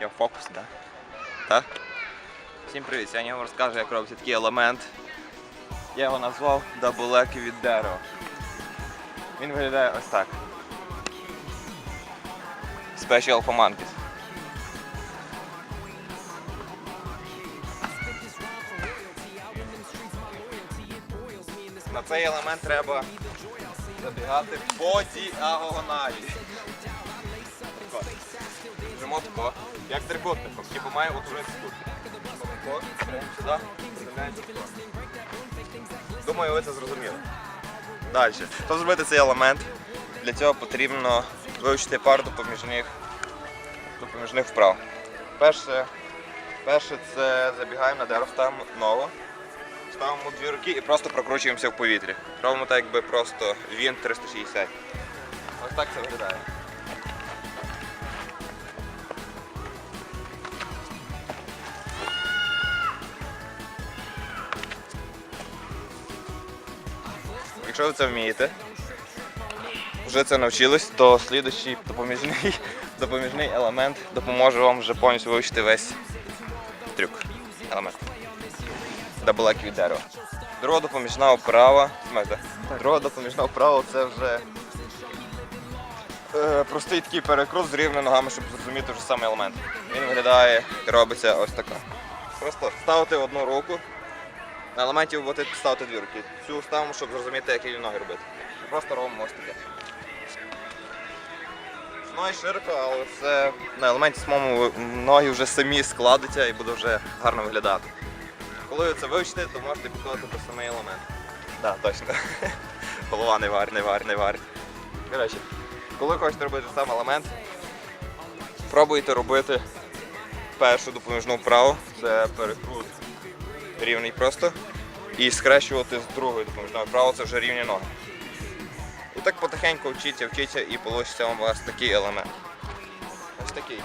Я в фокусі, так? Так? Всім привіт! Сьогодні я вам розкажу, як робиться такий елемент. Я його назвав даблеки від дерева. Він виглядає ось так. Special for monkeys. На цей елемент треба забігати по діагоналі. Тако, як трикутником, типу має утворитися тут. Прямо сюди. Думаю, ви це зрозуміли. Далі. Щоб зробити цей елемент, для цього потрібно вивчити пару допоміжних, допоміжних вправ. Перше, перше це забігаємо на дерево, ставимо ногу, ставимо дві руки і просто прокручуємося в повітрі. Робимо так, якби просто він 360. Ось так це виглядає. Якщо ви це вмієте, вже це навчились, то слідуючий допоміжний, допоміжний елемент допоможе вам вже повністю вивчити весь трюк. Елемент. Даблеки від дерева. Друга допоміжна вправа. Друга допоміжна вправа це вже е, простий такий перекрут з рівними ногами, щоб зрозуміти вже самий елемент. Він виглядає і робиться ось тако. Просто ставити одну руку. На елементі ви ставити дві руки. Цю ставимо, щоб зрозуміти, які ноги робити. Просто робимо таке. Ноги широко, але це на елементі самому ноги вже самі складуться і буде вже гарно виглядати. Коли ви це вивчите, то можете підходити до самий елемент. Так, точно. Голова не варить, не варить, не варить. Коротше, коли хочете робити сам елемент, пробуйте робити першу допоміжну вправу. Це перекрут рівний просто. І скрещувати з другою допоміжною вправо це вже рівні ноги. І так потихеньку вчиться, вчиться і вийде у вас такий елемент. Ось такий.